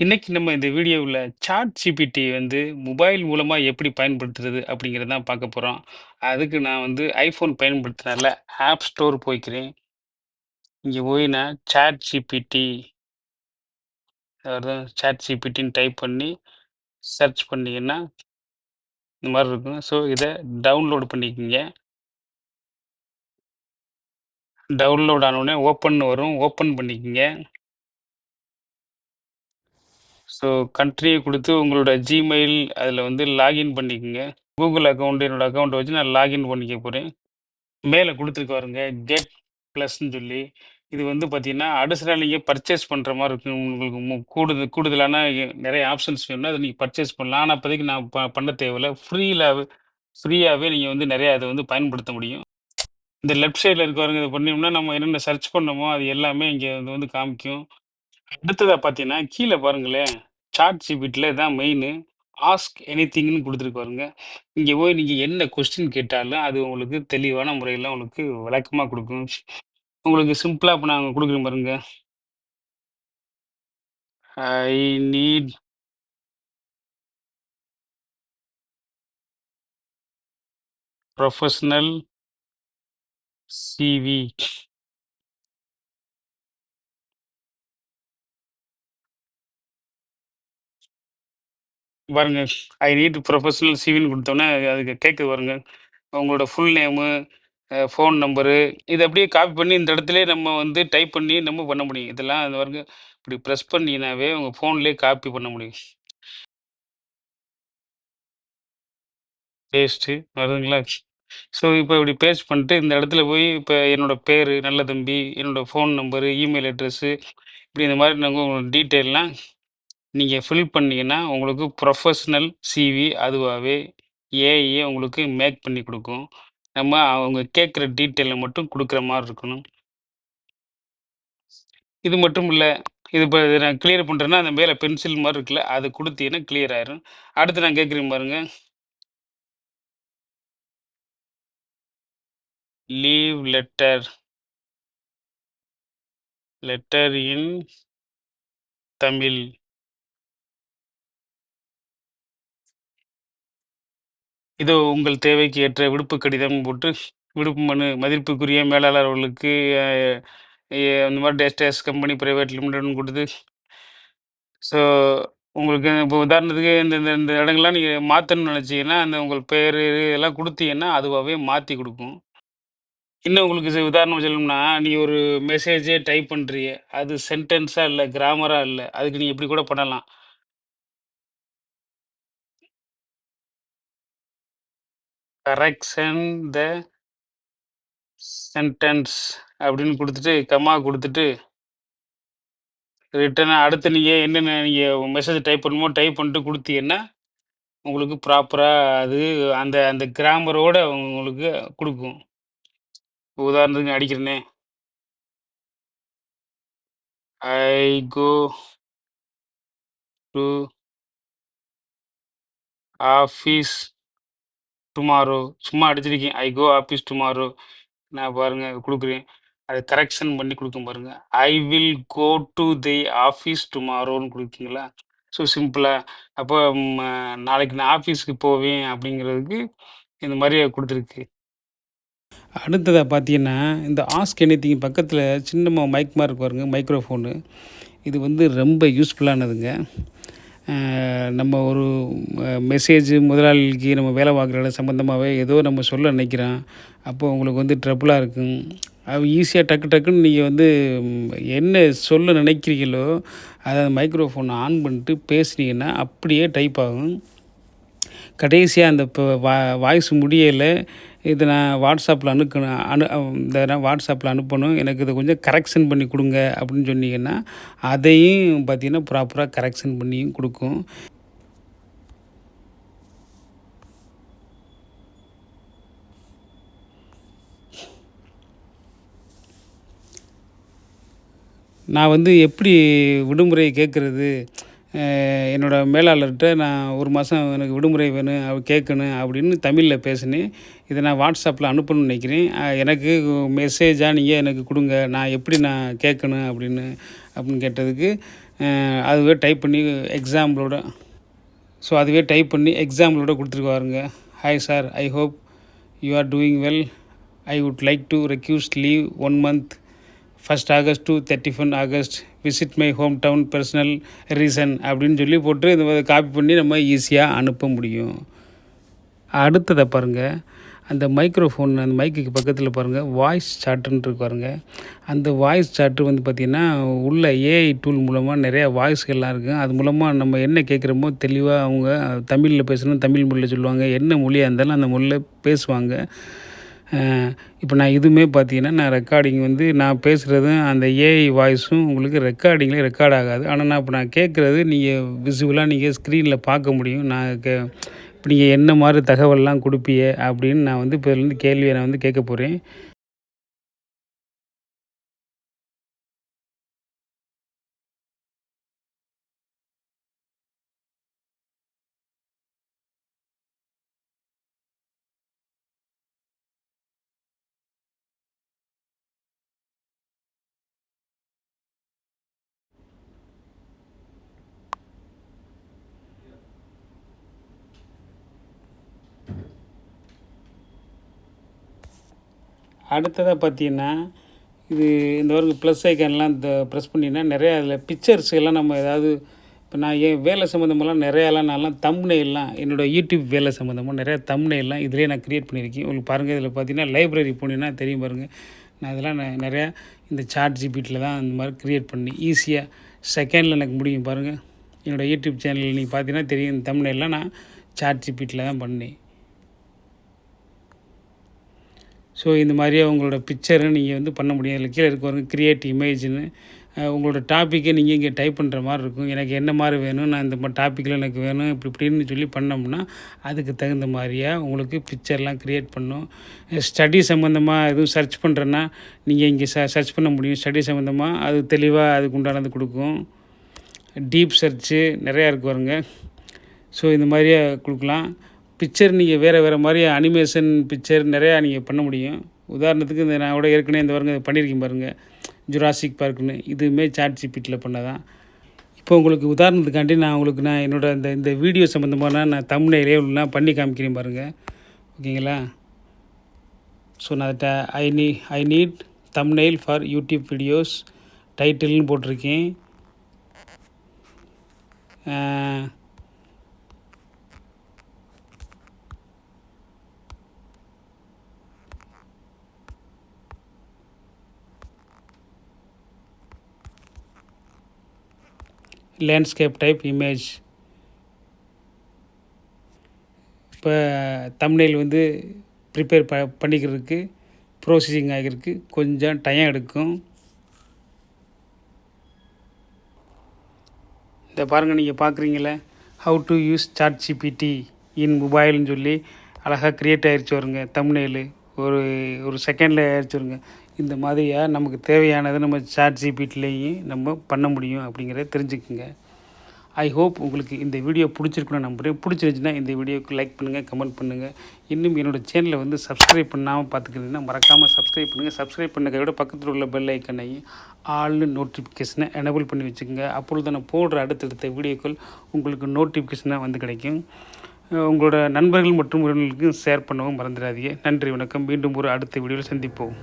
இன்னைக்கு நம்ம இந்த வீடியோவில் சாட் ஜிபிடி வந்து மொபைல் மூலமாக எப்படி பயன்படுத்துறது அப்படிங்கிறத தான் பார்க்க போகிறோம் அதுக்கு நான் வந்து ஐஃபோன் பயன்படுத்துறதுனால ஆப் ஸ்டோர் போய்க்கிறேன். இங்கே போய் நான் சாட் ஜிபிடி அதாவது சாட் ஜிபிடின்னு டைப் பண்ணி சர்ச் பண்ணிங்கன்னா இந்த மாதிரி இருக்கும். ஸோ இதை டவுன்லோட் பண்ணிக்கோங்க. டவுன்லோட் ஆனோடனே ஓப்பன் வரும். ஓப்பன் பண்ணிக்கோங்க. ஸோ கண்ட்ரியை கொடுத்து உங்களோட ஜிமெயில் அதில் வந்து லாகின் பண்ணிக்கோங்க. கூகுள் அக்கௌண்ட் என்னோட அக்கௌண்ட்டை வச்சு நான் லாகின் பண்ணிக்க போகிறேன் மேலே கொடுத்துருக்கு பாருங்க கெட் ப்ளஸ்ன்னு சொல்லி. இது வந்து பார்த்தீங்கன்னா அடிஷனல் நீங்கள் பர்ச்சேஸ் பண்ணுற மாதிரி இருக்கும். உங்களுக்கு கூடுதல் கூடுதலான நிறைய ஆப்ஷன்ஸ் வேணும்னா அதை நீங்கள் பர்ச்சேஸ் பண்ணலாம். ஆனால் அப்போதைக்கு நான் ப பண்ண தேவையில்ல. ஃப்ரீயில் ஃப்ரீயாகவே நீங்கள் வந்து நிறையா அதை வந்து பயன்படுத்த முடியும். இந்த லெஃப்ட் சைடில் இருக்கிறவங்க இதை பண்ணோம்னா நம்ம என்னென்ன சர்ச் பண்ணோமோ அது எல்லாமே இங்கே வந்து காமிக்கும். அடுத்ததாக பார்த்தீங்கன்னா கீழே பாருங்களேன். சாட் ஜிபிட்டில் இதான் மெயின் ஆஸ்க் எனிதிங்னு கொடுத்துருக்கு பாருங்க. இங்கே போய் நீங்கள் என்ன கொஸ்டின் கேட்டாலும் அது உங்களுக்கு தெளிவான முறையில் உங்களுக்கு விளக்கமாக கொடுக்கும். உங்களுக்கு சிம்பிளாக இப்போ நாங்கள் கொடுக்குறோம் பாருங்க. ஐ நீட் ப்ரொஃபஷ்னல் சிவி பாருங்க ஐ நீட் ப்ரொஃபஷனல் சிவின்னு கொடுத்தோன்னே அதுக்கு கேட்குது பாருங்க. உங்களோட ஃபுல் நேமு ஃபோன் நம்பரு இதை அப்படியே காப்பி பண்ணி இந்த இடத்துல நம்ம வந்து டைப் பண்ணி நம்ம பண்ண முடியும். இதெல்லாம் அது பாருங்க இப்படி ப்ரெஸ் பண்ணினாவே உங்கள் ஃபோன்லேயே காப்பி பண்ண முடியும். பேஸ்ட்டு வருதுங்களா? ஸோ இப்போ இப்படி பேஸ்ட் பண்ணிட்டு இந்த இடத்துல போய் இப்போ என்னோட பேர் நல்ல தம்பி என்னோட ஃபோன் நம்பரு இமெயில் அட்ரஸ்ஸு இப்படி இந்த மாதிரி நாங்கள் உங்களோட டீட்டெயில்லாம் நீங்கள் ஃபில் பண்ணீங்கன்னா உங்களுக்கு ப்ரொஃபஷ்னல் சிவி அதுவாகவே ஏஐயே உங்களுக்கு மேக் பண்ணி கொடுக்கும். நம்ம அவங்க கேட்குற டீட்டெயிலை மட்டும் கொடுக்குற மாதிரி இருக்கணும். இது மட்டும் இல்லை இது இப்போ இதை நான் கிளியர் பண்ணுறேன்னா அந்த மேலே பென்சில் மாதிரி இருக்குல்ல அது கொடுத்தீங்கன்னா கிளியர் ஆயிரும். அடுத்து நான் கேட்குறேன் பாருங்க. Leave letter letter in Tamil இதோ உங்கள் தேவைக்கு ஏற்ற விடுப்பு கடிதம் போட்டு விடுப்பு மனு மதிப்புக்குரிய மேலாளர் அவர்களுக்கு அஹ், இந்த மாதிரி டேஸ்டேஸ் கம்பெனி பிரைவேட் லிமிடெட்னு கொடுத்து ஸோ உங்களுக்கு இப்போ உதாரணத்துக்கு இந்த இந்த இந்த இடங்கள்லாம் நீங்கள் மாற்றணும்னு நினச்சிங்கன்னா அந்த உங்கள் பேர் இதெல்லாம் கொடுத்தீங்கன்னா அதுவாகவே மாற்றி கொடுக்கும். இன்னும் உங்களுக்கு உதாரணம் சொல்லணும்னா நீ ஒரு மெசேஜே டைப் பண்ணுறிய அது சென்டென்ஸாக இல்லை கிராமராக இல்லை அதுக்கு நீ இப்படி கூட பண்ணலாம். கரெக்ஷன் த சென்டென்ஸ் அப்படின்னு கொடுத்துட்டு கம்மா கொடுத்துட்டு ரிட்டனாக அடுத்து நீங்கள் என்னென்ன நீங்கள் மெசேஜ் டைப் பண்ணுமோ டைப் பண்ணிட்டு கொடுத்தீங்கன்னா உங்களுக்கு ப்ராப்பராக அது அந்த அந்த கிராமரோட உங்களுக்கு கொடுக்கும். உதாரணத்துக்கு அடிக்கிறேனே. I go to office tomorrow சும்மா அடிச்சிருக்கேன் ஐ கோ ஆஃபீஸ் டுமாரோ நான் பாருங்க கொடுக்குறேன். அது கரெக்ஷன் பண்ணி கொடுக்கும் பாருங்க. I will go to the office டுமாரோன்னு கொடுக்கீங்களா ஸோ சிம்பிளாக அப்போ நாளைக்கு நான் ஆஃபீஸ்க்கு போவேன் அப்படிங்கிறதுக்கு இந்த மாதிரி கொடுத்துருக்கு. அடுத்ததாக பார்த்தீங்கன்னா இந்த ஆஸ்க் எனித்திங் பக்கத்தில் சின்னமாக மைக் மாதிரி இருக்கு பாருங்க மைக்ரோஃபோனு இது வந்து ரொம்ப யூஸ்ஃபுல்லானதுங்க நம்ம ஒரு மெசேஜ் முதலாளிக்கு நம்ம வேலை பார்க்குற இடம் சம்மந்தமாகவே ஏதோ நம்ம சொல்ல நினைக்கிறோம் அப்போ உங்களுக்கு வந்து ட்ரபுளாக இருக்கும். அது ஈஸியாக டக்கு டக்குன்னு நீங்கள் வந்து என்ன சொல்ல நினைக்கிறீங்களோ அதை மைக்ரோஃபோனை ஆன் பண்ணிட்டு பேசுனீங்கன்னா அப்படியே டைப் ஆகும். கடைசியாக அந்த இப்போ வா வாய்ஸ் முடியலை இது நான் வாட்ஸ்அப்பில் அனுக்கணும் அனு இந்த நான் வாட்ஸ்அப்பில் அனுப்பணும். எனக்கு இதை கொஞ்சம் கரெக்ஷன் பண்ணி கொடுங்க அப்படின்னு சொன்னீங்கன்னா அதையும் பார்த்திங்கன்னா ப்ராப்பராக கரெக்ஷன் பண்ணியும் கொடுக்கும். நான் வந்து எப்படி விடுமுறை கேட்குறது? என்னோடய மேலாளர்கிட்ட நான் ஒரு மாதம் எனக்கு விடுமுறை வேணும் அவ கேட்கணும் அப்படின்னு தமிழில் பேசினேன் இதை நான் வாட்ஸ்அப்பில் அனுப்பணும்னு நினைக்கிறேன். எனக்கு மெசேஜாக நீங்கள் எனக்கு கொடுங்க நான் எப்படி நான் கேட்கணும் அப்படின்னு அப்படின்னு கேட்டதுக்கு அதுவே டைப் பண்ணி எக்ஸாம்பிளோட ஸோ அதுவே டைப் பண்ணி எக்ஸாம்பிளோட கொடுத்துருக்காருங்க hi sir I hope you are doing well I would like to request leave one month first August to thirty one August visit my home town personal reason அப்படின்னு சொல்லி போட்டு இந்த copy பண்ணி நம்ம ஈஸியாக அனுப்ப முடியும். அடுத்ததை பாருங்கள் அந்த மைக்ரோஃபோன் அந்த மைக்குக்கு பக்கத்தில் பாருங்கள் வாய்ஸ் சாட்டுன்னு இருக்கு பாருங்கள் அந்த வாய்ஸ் சாட்டு வந்து பார்த்திங்கன்னா உள்ள ஏஐ டூல் மூலமாக நிறையா வாய்ஸ்கள்லாம் இருக்குது அது மூலமாக நம்ம என்ன கேட்குறோமோ தெளிவாக அவங்க தமிழில் பேசணும் தமிழ் மொழியில் சொல்லுவாங்க. என்ன மொழியாக இருந்தாலும் அந்த மொழியில் பேசுவாங்க. இப்போ நான் இதுவுமே பார்த்தீங்கன்னா நான் ரெக்கார்டிங் வந்து நான் பேசுகிறதும் அந்த ஏஐ வாய்ஸும் உங்களுக்கு ரெக்கார்டிங்கில் ரெக்கார்ட் ஆகாது. ஆனால் நான் இப்போ நான் கேட்குறது நீங்கள் விசுவலாக நீங்கள் ஸ்க்ரீனில் பார்க்க முடியும். நான் கே இப்போ நீங்கள் என்ன மாதிரி தகவல்லாம் கொடுப்பீங்க அப்படின்னு நான் வந்து இப்போ கேள்வியை நான் வந்து கேட்க போகிறேன் அடுத்ததாக பார்த்தீங்கன்னா இது இந்த வரைக்கும் ப்ளஸ் ஐக்கான்லாம் இந்த ப்ரெஸ் பண்ணிங்கன்னா நிறையா அதில் பிக்சர்ஸ் எல்லாம் நம்ம ஏதாவது இப்போ நான் என் வேலை சம்மந்தமெல்லாம் நிறையாலாம் நான்லாம் தம்னைலாம் என்னோடய யூடியூப் வேலை சம்மந்தமாக நிறையா தம்னைலாம் இதிலே நான் க்ரியேட் பண்ணியிருக்கேன் உங்களுக்கு பாருங்கள் இதில் பார்த்தீங்கன்னா லைப்ரரி போனீங்கன்னா தெரியும் பாருங்கள் நான் இதெல்லாம் நான் நிறையா இந்த சாட் ஜிபிட்டில் தான் அந்த மாதிரி க்ரியேட் பண்ணி ஈஸியாக செகண்டில் எனக்கு முடியும் பாருங்கள் என்னோடய யூடியூப் சேனலில் நீங்கள் பார்த்தீங்கன்னா தெரியும் இந்த தம்னைலாம் நான் சாட் ஜிபிட்டில் தான் பண்ணேன். ஸோ இந்த மாதிரி உங்களோட பிக்சரை நீங்கள் வந்து பண்ண முடியும். இல்லை கீழே இருக்க பாருங்க க்ரியேட் இமேஜ்னு உங்களோட டாப்பிக்கை நீங்கள் இங்கே டைப் பண்ணுற மாதிரி இருக்கும். எனக்கு என்ன மாதிரி வேணும்? நான் இந்த மாதிரி டாப்பிக்கில் எனக்கு வேணும் இப்படி இப்படின்னு சொல்லி பண்ணோம்னா அதுக்கு தகுந்த மாதிரியாக உங்களுக்கு பிக்சர்லாம் க்ரியேட் பண்ணும். ஸ்டடி சம்மந்தமாக எதுவும் சர்ச் பண்ணுறேன்னா நீங்கள் இங்கே ச சர்ச் பண்ண முடியும். ஸ்டடி சம்மந்தமாக அது தெளிவாக அதுக்கு உண்டானது கொடுக்கும். டீப் சர்ச்சு நிறையா இருக்கு வருங்க ஸோ இந்த மாதிரியே கொடுக்கலாம். பிக்சர் நீங்கள் வேறு வேறு மாதிரி அனிமேஷன் பிக்சர் நிறையா நீங்கள் பண்ண முடியும். உதாரணத்துக்கு இந்த நான் கூட ஏற்கனவே இந்த பாருங்க பண்ணியிருக்கேன் பாருங்கள் ஜுராசிக் பார்க்குன்னு இதுவுமே சாட் ஜிபிட்டியில் பண்ணதான். இப்போ உங்களுக்கு உதாரணத்துக்காண்டி நான் உங்களுக்கு நான் என்னோடய இந்த இந்த வீடியோ சம்மந்தமான நான் தமிழ்நிலையே நான் பண்ணி காமிக்கிறேன் பாருங்கள் ஓகேங்களா? ஸோ நான் ஐ நீ I need thumbnail for YouTube videos டைட்டில்னு போட்டிருக்கேன். லேண்ட்ஸ்கேப் டைப் இமேஜ் இப்போ தமிழில் வந்து ப்ரிப்பேர் ப பண்ணிக்கிறதுக்கு ப்ரோசஸிங் ஆகிருக்கு கொஞ்சம் டைம் எடுக்கும். இந்த பாருங்கள் நீங்கள் பார்க்குறீங்களே how to use ChatGPT in மொபைல்னு சொல்லி அழகாக க்ரியேட் ஆகிருச்சு வருங்க தம்னெயில் ஒரு ஒரு செகண்டில் ஆயிடுச்சு வருங்க இந்த மாதிரியாக நமக்கு தேவையானதை நம்ம சாட் ஜிபிட்லேயும் நம்ம பண்ண முடியும் அப்படிங்கிறத தெரிஞ்சுக்குங்க. ஐ ஹோப் உங்களுக்கு இந்த வீடியோ பிடிச்சிருக்குன்னு நம்புகிறேன் பிடிச்சிருந்துச்சுன்னா இந்த வீடியோக்கு லைக் பண்ணுங்கள் கமெண்ட் பண்ணுங்கள் இன்னும் என்னோடய சேனலை வந்து சப்ஸ்கிரைப் பண்ணாமல் பார்த்துக்கிறீங்கன்னா மறக்காமல் சப்ஸ்கிரைப் பண்ணுங்கள் சப்ஸ்கிரைப் பண்ண விட பக்கத்தில் உள்ள பெல் ஐக்கனையும் ஆல்னு நோட்டிஃபிகேஷனை எனபிள் பண்ணி வச்சுக்கோங்க. அப்பொழுது நான் போடுற அடுத்தடுத்த வீடியோக்கள் உங்களுக்கு நோட்டிஃபிகேஷனாக வந்து கிடைக்கும். உங்களோட நண்பர்கள் மற்றும் உறவினர்களுக்கும் ஷேர் பண்ணவும் மறந்துடாதீங்க. நன்றி வணக்கம். மீண்டும் ஒரு அடுத்த வீடியோவில் சந்திப்போம்.